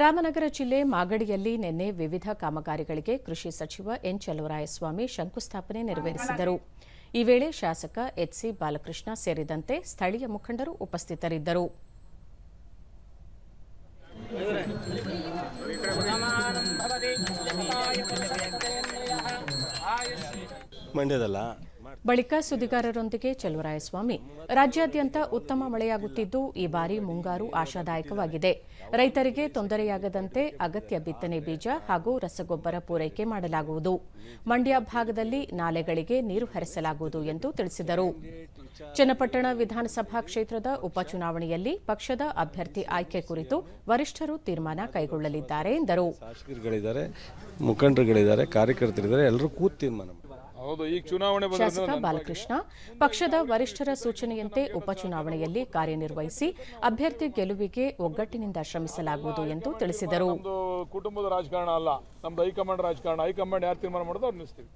ರಾಮನಗರ ಜಿಲ್ಲೆ ಮಾಗಡಿಯಲ್ಲಿ ನಿನ್ನೆ ವಿವಿಧ ಕಾಮಗಾರಿಗಳಿಗೆ ಕೃಷಿ ಸಚಿವ ಎನ್ ಚಲುವರಾಯಸ್ವಾಮಿ ಶಂಕುಸ್ಥಾಪನೆ ನೆರವೇರಿಸಿದರು. ಈ ವೇಳೆ ಶಾಸಕ ಎಚ್ಸಿ ಬಾಲಕೃಷ್ಣ ಸೇರಿದಂತೆ ಸ್ಥಳೀಯ ಮುಖಂಡರು ಉಪಸ್ಥಿತರಿದ್ದರು. ಮಂಡ್ಯದಲ್ಲ? ಬಳಿಕ ಸುದ್ದಿಗಾರರೊಂದಿಗೆ ಚೆಲುವರಾಯಸ್ವಾಮಿ. ರಾಜ್ಯಾದ್ಯಂತ ಉತ್ತಮ ಮಳೆಯಾಗುತ್ತಿದ್ದು ಈ ಬಾರಿ ಮುಂಗಾರು ಆಶಾದಾಯಕವಾಗಿದೆ. ರೈತರಿಗೆ ತೊಂದರೆಯಾಗದಂತೆ ಅಗತ್ಯ ಬಿತ್ತನೆ ಬೀಜ ಹಾಗೂ ರಸಗೊಬ್ಬರ ಪೂರೈಕೆ ಮಾಡಲಾಗುವುದು. ಮಂಡ್ಯ ಭಾಗದಲ್ಲಿ ನಾಲೆಗಳಿಗೆ ನೀರು ಹರಿಸಲಾಗುವುದು ಎಂದು ತಿಳಿಸಿದರು. ಚನ್ನಪಟ್ಟಣ ವಿಧಾನಸಭಾ ಕ್ಷೇತ್ರದ ಉಪಚುನಾವಣೆಯಲ್ಲಿ ಪಕ್ಷದ ಅಭ್ಯರ್ಥಿ ಆಯ್ಕೆ ಕುರಿತು ವರಿಷ್ಠರು ತೀರ್ಮಾನ ಕೈಗೊಳ್ಳಲಿದ್ದಾರೆ ಎಂದರು. ಮುಖಂಡರುಗಳಿದ್ದಾರೆ, ಕಾರ್ಯಕರ್ತರಿದ್ದಾರೆ, ಎಲ್ಲರೂ ಕೂತ್ ತೀರ್ಮಾನ ಶಾಸಕ ಬಾಲಕೃಷ್ಣ ಪಕ್ಷದ ವರಿಷ್ಠರ ಸೂಚನೆಯಂತೆ ಉಪಚುನಾವಣೆಯಲ್ಲಿ ಕಾರ್ಯನಿರ್ವಹಿಸಿ ಅಭ್ಯರ್ಥಿ ಗೆಲುವಿಗೆ ಒಗ್ಗಟ್ಟಿನಿಂದ ಶ್ರಮಿಸಲಾಗುವುದು ಎಂದು ತಿಳಿಸಿದರು. ಕುಟುಂಬದ ರಾಜಕಾರಣ ಅಲ್ಲ ನಮ್ದು ಹೈಕಮಾಂಡ್ ರಾಜಕಾರಣ. ಹೈಕಮಾಂಡ್ ಯಾರು ತೀರ್ಮಾನ ಮಾಡೋದು ಅವ್ರು ನಿಲ್ಲಿಸ್ತೀವಿ.